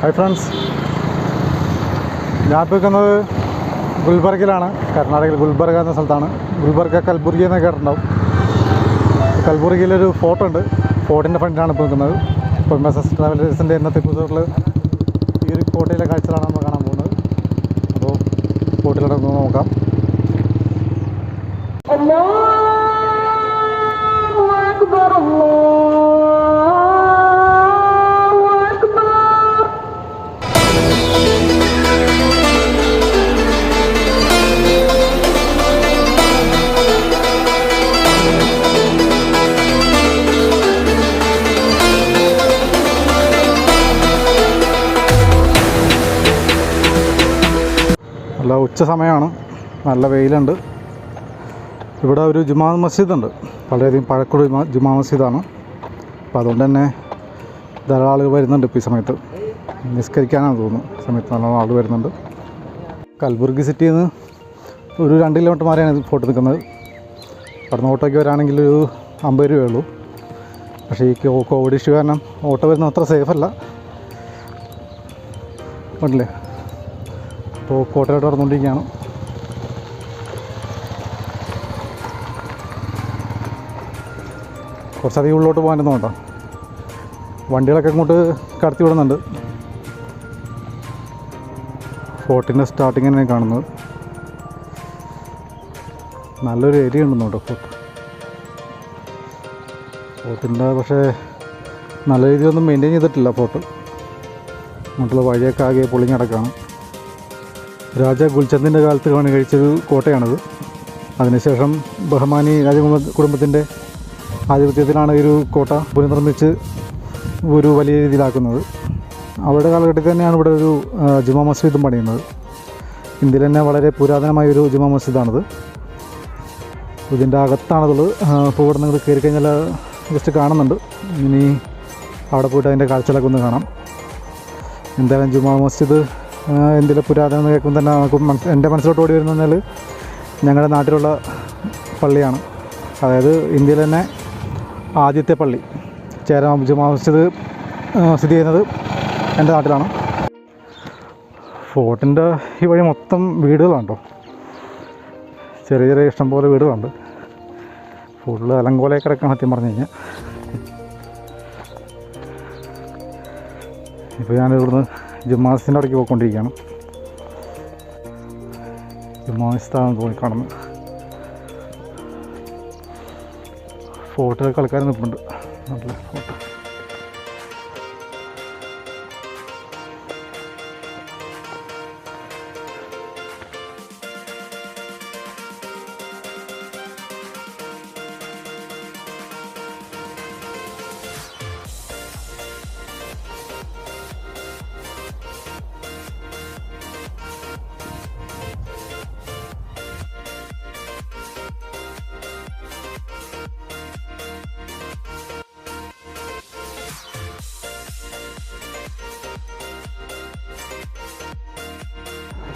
Hi friends ഞാൻ നിൽക്കുന്നത് ഗുൽബർഗിലാണ് കർണാടകയിൽ ഗുൽബർഗ എന്ന സ്ഥലത്താണ്. ഗുൽബർഗ കൽബുർഗി എന്ന് കേട്ടിട്ടുണ്ടാവും. കൽബുർഗിയിലൊരു ഫോർട്ട് ഉണ്ട്. ഫോർട്ടിന്റെ ഫ്രണ്ടിലാണ് ഇപ്പോൾ നിൽക്കുന്നത് ഇപ്പോൾ എസ് ട്രാവലേഴ്സിന്റെ ഇന്നത്തെ എപ്പിസോഡിൽ ഈ ഒരു കോട്ടയിലെ കാഴ്ചകളാണ് നമ്മൾ കാണാൻ പോകുന്നത്. അപ്പോൾ ഫോർട്ടിലൂടെ നോക്കാം. ഉച്ച സമയമാണ്. നല്ല വെയിലുണ്ട്. ഇവിടെ ഒരു ജുമാ മസ്ജിദ് ഉണ്ട് വളരെയധികം പഴക്കൂട് ജുമാ ജുമാ മസ്ജിദാണ്. അപ്പോൾ അതുകൊണ്ട് തന്നെ ധാരാളം ആളുകൾ വരുന്നുണ്ട് ഇപ്പോൾ ഈ സമയത്ത്. നിസ്കരിക്കാനാണ് തോന്നുന്നു. സമയത്ത് നല്ല ആൾ വരുന്നുണ്ട്. കൽബുർഗി സിറ്റിയിൽ നിന്ന് ഒരു രണ്ട് കിലോമീറ്റർ മാറിയാണ് ഫോട്ടോ നിൽക്കുന്നത് അവിടെ നിന്ന് ഓട്ടോയ്ക്ക് വരാണെങ്കിൽ ഒരു അമ്പത് രൂപയേ ഉള്ളൂ പക്ഷേ ഈ കോവിഡ് ഇഷ്യൂ കാരണം ഓട്ടോ വരുന്നത് അത്ര സേഫല്ല ഉണ്ടല്ലേ? ഇപ്പോൾ കോട്ടയിലോട്ട് നടന്നുകൊണ്ടിരിക്കുകയാണ്. കുറച്ചധികം പോകാനൊന്നും വേണ്ട. വണ്ടികളൊക്കെ ഇങ്ങോട്ട് കടത്തി വിടുന്നുണ്ട്. ഫോർട്ടിന്റെ സ്റ്റാർട്ടിങ് തന്നെ കാണുന്നത്. നല്ലൊരു ഏരിയ ഉണ്ടെന്ന് കേട്ടോ ഫോർട്ട്. ഫോർട്ടിന്റെ പക്ഷേ നല്ല രീതിയിലൊന്നും മെയിന്റെയിൻ ചെയ്തിട്ടില്ല ഫോർട്ട്. അങ്ങോട്ടുള്ള വഴിയൊക്കെ ആകെ പൊളിഞ്ഞടക്കാണ് രാജ ഗുൽചന്ദിന്റെ കാലത്ത് കാണി കഴിച്ചൊരു കോട്ടയാണത്. അതിനുശേഷം ബഹമാനി രാജകുമാർ കുടുംബത്തിന്റെ ആധിപത്യത്തിലാണ് ഈ ഒരു കോട്ട പുനർനിർമ്മിച്ച് ഒരു വലിയ രീതിയിലാക്കുന്നത്. അവരുടെ കാലഘട്ടത്തിൽ തന്നെയാണ് ഇവിടെ ഒരു ജുമാ മസ്ജിദും പണിയുന്നത്. ഇന്ത്യയിൽ തന്നെ വളരെ പുരാതനമായ ഒരു ജുമാ മസ്ജിദാണിത്. ഇതിന്റെ അകത്താണതുള്ളത്. അപ്പോൾ ഇവിടെ നിങ്ങൾ കയറി കഴിഞ്ഞാൽ ജസ്റ്റ് കാണുന്നുണ്ട്. ഇനി അവിടെ പോയിട്ട് അതിന്റെ കാഴ്ചകളൊക്കെ ഒന്ന് കാണാം. എന്തായാലും ജുമാ മസ്ജിദ് ആ, പുരാതന എന്ന് കേൾക്കുമ്പോൾ തന്നെ നമുക്ക് മനസ്സ് എന്റെ മനസ്സിലോട്ട് ഓടി വരുന്നതെന്നാൽ ഞങ്ങളുടെ നാട്ടിലുള്ള പള്ളിയാണ്. അതായത് ഇന്ത്യയിൽ തന്നെ ആദ്യത്തെ പള്ളി. ചേരാ ജുമാ മസ്ജിദ് സ്ഥിതി ചെയ്യുന്നത് എന്റെ നാട്ടിലാണ്. ഫോർട്ടിന്റെ ഈ വഴി മൊത്തം വീടുകളുണ്ടോ ചെറിയ ചെറിയ ഇഷ്ടംപോലെ വീടുകളുണ്ട്. ഫുള്ള് അലങ്കോലയെ കിടക്കാൻ സത്യം പറഞ്ഞു കഴിഞ്ഞാൽ. ഇപ്പോൾ ഞാൻ ഇവിടുന്ന് ജുമാസിന്റെ ഇടയ്ക്ക് പോയിക്കൊണ്ടിരിക്കുകയാണ്. ജുമാസ്ഥാനം തോന്നി കാണുന്നത് ഫോട്ടോയിലൊക്കെ ആൾക്കാർ നിൽപ്പുണ്ട്. നല്ല ഫോട്ടോ.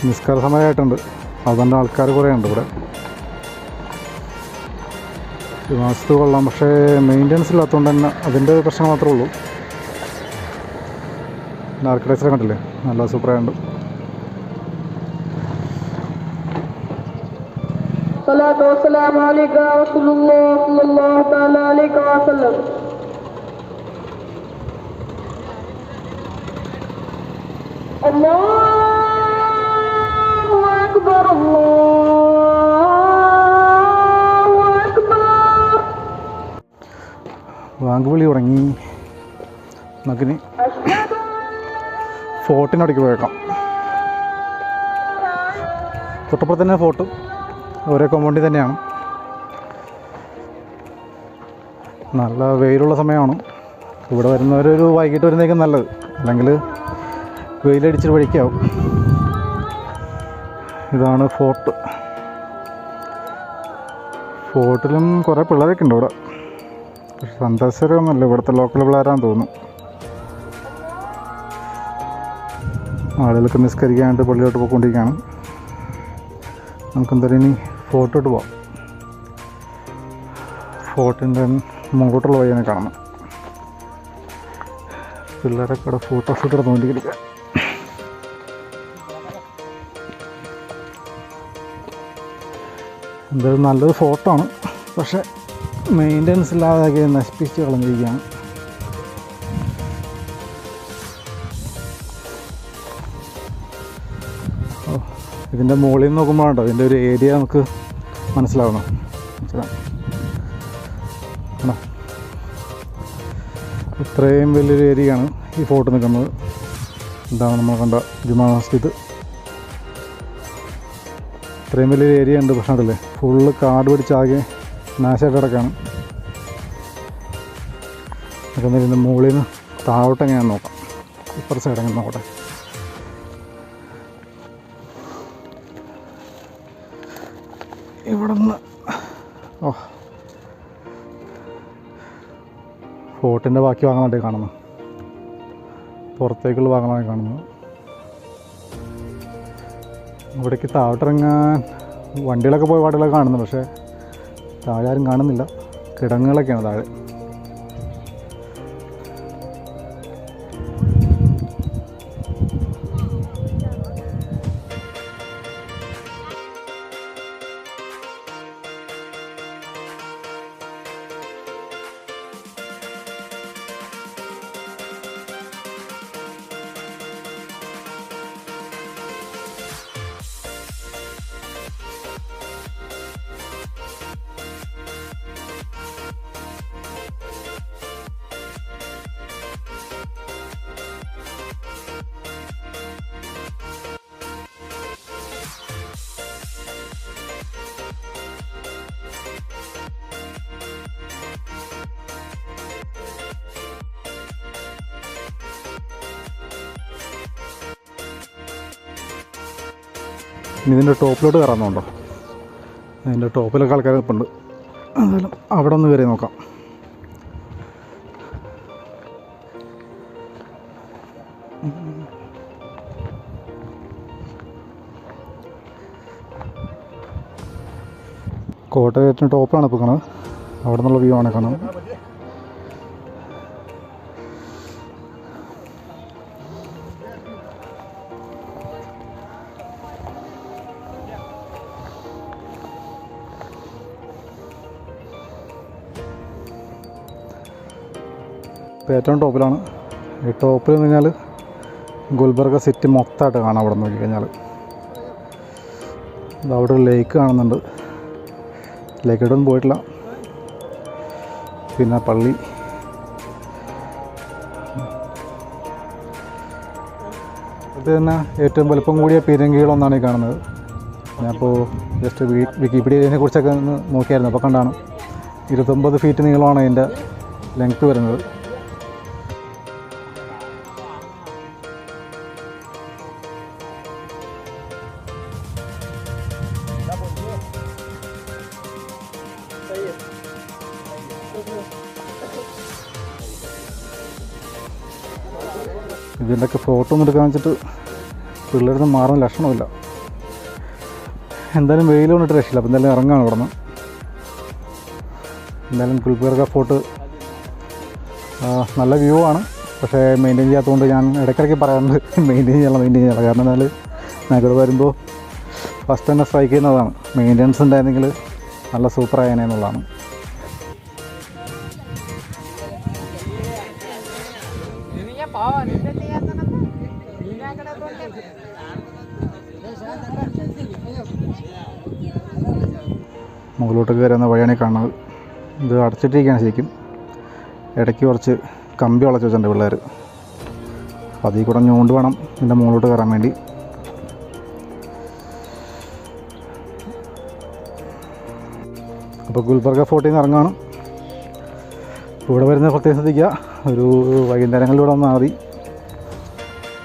നിസ്കാര സമയമായിട്ടുണ്ട് അതുകൊണ്ട് ആൾക്കാർ കുറേ ഉണ്ട് ഇവിടെ ഈ മാസത്ത് കൊള്ളാം പക്ഷേ മെയിൻ്റനൻസ് ഇല്ലാത്തതുകൊണ്ട് തന്നെ അതിൻ്റെ ഒരു പ്രശ്നം മാത്രമേ ഉള്ളൂ പിന്നെ ആർക്കിടെക്ചർ കണ്ടില്ലേ നല്ല സൂപ്പറായുണ്ട് صلاة والسلام عليك يا رسول الله صلى الله تعالى عليك وسلم الله أكبر الله أكبر ബാങ്ക് വിളി തുടങ്ങി നമുക്കിനി أشهد ഫോർട്ടിനടുക്ക് പോയേക്കാം തൊട്ടപ്പുറത്ത് തന്നെ ഫോർട്ട് ഒരേ കോമ്പൗണ്ടിൽ തന്നെയാണ് നല്ല വെയിലുള്ള സമയമാണ് ഇവിടെ വരുന്നവരൊരു വൈകിട്ട് വരുന്നേക്കും നല്ലത് അല്ലെങ്കിൽ വെയിലടിച്ചിട്ട് വഴിക്കാവും ഇതാണ് ഫോർട്ട്. ഫോർട്ടിലും കുറേ പിള്ളേരൊക്കെ ഉണ്ട് ഇവിടെ. പക്ഷെ സന്ദർശകരൊന്നുമല്ല ഇവിടുത്തെ ലോക്കൽ പിള്ളേരാന്ന് തോന്നുന്നു. ആളുകൾക്ക് നിസ്കരിക്കാനായിട്ട് പള്ളിയിലോട്ട് പോയിക്കൊണ്ടിരിക്കുകയാണ്. നമുക്ക് എന്തായാലും ഇനി ഫോർട്ടോട്ട് പോവാം. ഫോർട്ടിന്റെ മുമ്പോട്ടുള്ള വഴിയാണ് കാണുന്നത്. പിള്ളേരൊക്കെ അവിടെ ഫോട്ടോഷൂട്ട് നടന്നുകൊണ്ടിരിക്കുക എന്തായാലും നല്ലൊരു ഫോട്ടോ ആണ്. പക്ഷെ മെയിന്റനൻസ് ഇല്ലാതെ നശിപ്പിച്ച് കളഞ്ഞിരിക്കുകയാണ്. ഇതിന്റെ മുകളിൽ നിന്ന് നോക്കുമ്പോഴാണ് ഇതിന്റെ ഒരു ഏരിയ നമുക്ക് മനസ്സിലാവണം. ഇത്രയും വലിയൊരു ഏരിയയാണ് ഈ ഫോട്ടോ നിൽക്കുന്നത്. എന്താണ് നമ്മൾ കണ്ട ജുമാ മസ്ജിദ് ഇത്രയും വലിയൊരു ഏരിയ ഉണ്ട് പക്ഷേ അതല്ലേ ഫുള്ള് കാട് പിടിച്ചാകെ നാശമായിട്ട് കിടക്കാണ്. ഒന്ന് ഇതിന്റെ മുകളിൽ നിന്ന് താഴോട്ട് എങ്ങനെയാണെന്ന് നോക്കാം. ഇപ്പുറ സൈഡ് എങ്ങനെ നോക്കട്ടെ. ഇവിടെ നിന്ന് ഓ ഫോട്ടിന്റെ ബാക്കി ഭാഗമായിട്ട് കാണുന്നു. പുറത്തേക്കുള്ള ഭാഗമാണ് കാണുന്നത് ഇവിടേക്ക് താഴോട്ടിറങ്ങാൻ വണ്ടികളൊക്കെ പോയ പാടുകളൊക്കെ കാണുന്നു പക്ഷേ താഴെ ആരും കാണുന്നില്ല. കിടങ്ങുകളൊക്കെയാണ് താഴെ. ഇനി ഇതിന്റെ ടോപ്പിലോട്ട് കയറാമെന്നുണ്ടോ? അതിന്റെ ടോപ്പിലൊക്കെ ആൾക്കാർ നിൽപ്പുണ്ട് എന്തായാലും അവിടെ ഒന്ന് കയറി നോക്കാം. കോട്ടയത്തിന് ടോപ്പിലാണ് ഇപ്പോൾ കാണുന്നത്. അവിടെ നിന്നുള്ള വ്യൂ ആണ് കാണുന്നത്. ഇപ്പോൾ ഏറ്റവും ടോപ്പിലാണ്. ഈ ടോപ്പിൽ നിന്ന് കഴിഞ്ഞാൽ ഗുൽബർഗ സിറ്റി മൊത്തമായിട്ട് കാണാം അവിടെ നോക്കി കഴിഞ്ഞാൽ അവിടെ ഒരു ലേക്ക് കാണുന്നുണ്ട്. ലേക്കിടൊന്നും പോയിട്ടില്ല. പിന്നെ പള്ളി. ഇത് തന്നെ ഏറ്റവും വലുപ്പം കൂടിയ പീരങ്കികളൊന്നാണ് ഈ കാണുന്നത്. ഞാനിപ്പോൾ ജസ്റ്റ് വിക്കിപീഡിയതിനെ കുറിച്ചൊക്കെ ഒന്ന് നോക്കിയായിരുന്നു. അപ്പോൾ കണ്ടാണ്. ഇരുപത്തൊമ്പത് ഫീറ്റ് നീളമാണ് അതിന്റെ ലെങ്ത്ത് വരുന്നത്. ഇതിന്റെയൊക്കെ ഫോട്ടോ ഒന്നും എടുക്കാൻ വെച്ചിട്ട് പിള്ളേരൊന്നും മാറുന്ന ലക്ഷണമില്ല. എന്തായാലും വെയിൽ കൊണ്ടിട്ട് രക്ഷയില്ല. അപ്പം എന്തായാലും ഇറങ്ങാണ് ഇവിടെ നിന്ന് എന്തായാലും ഗുൽബർഗ ഫോർട്ട് നല്ല വ്യൂ ആണ്. പക്ഷേ മെയിന്റെയിൻ ചെയ്യാത്തതുകൊണ്ട് ഞാൻ ഇടയ്ക്കിടയ്ക്ക് പറയാറുണ്ട് മെയിന്റെയിൻ ചെയ്യണം മെയിന്റെയിൻ ചെയ്യണം. കാരണം എന്നാൽ ഞങ്ങൾ വരുമ്പോൾ ഫസ്റ്റ് തന്നെ സ്ട്രൈക്ക് ചെയ്യുന്നതാണ്. മെയിന്റെനൻസ് ഉണ്ടായിരുന്നെങ്കിൽ നല്ല സൂപ്പർ എന്നുള്ളതാണ്. മുകളിലോട്ട് കയറുന്ന വഴിയാണ് കാണുന്നത്. ഇത് അടച്ചിട്ടിരിക്കുകയാണ് ശരിക്കും. ഇടയ്ക്ക് കുറച്ച് കമ്പി വളച്ച് വെച്ചിട്ടുണ്ട് പിള്ളേർ അപ്പോൾ അതിൽ കൂടെ ഞോണ്ട് വേണം ഇതിന്റെ മുകളിലോട്ട് കയറാൻ വേണ്ടി. അപ്പോൾ ഗുൽബർഗ ഫോർട്ടിൽ നിന്ന് ഇപ്പോൾ ഇവിടെ വരുന്ന പ്രത്യേകം ശ്രദ്ധിക്കുക. ഒരു വൈകുന്നേരങ്ങളിലൂടെ വന്നാൽ മതി.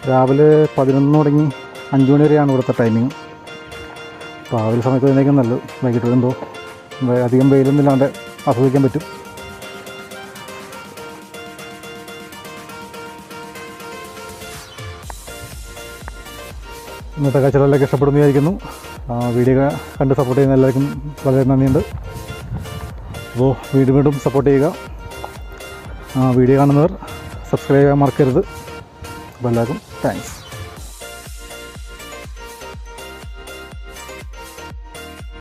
രാവിലെ പതിനൊന്ന് തുടങ്ങി അഞ്ച് മണി വരെയാണ് ഇവിടുത്തെ ടൈമിങ് ഒരു സമയത്ത് വരുന്നേക്കും നല്ലത്. വൈകിട്ട് വരുമ്പോൾ അധികം വെയിലൊന്നുമില്ലാണ്ട് ആസ്വദിക്കാൻ പറ്റും. ഇന്നത്തെ കാഴ്ചകളെല്ലാം ഇഷ്ടപ്പെടുന്നു വിചാരിക്കുന്നു വീഡിയോ കണ്ട് സപ്പോർട്ട് ചെയ്യുന്ന എല്ലാവർക്കും വളരെ നന്ദിയുണ്ട്. അപ്പോൾ വീണ്ടും വീണ്ടും സപ്പോർട്ട് ചെയ്യുക. വീഡിയോ കാണുന്നവർ സബ്സ്ക്രൈബ് ചെയ്യാൻ മറക്കരുത്. അപ്പോൾ എല്ലാവർക്കും താങ്ക്സ്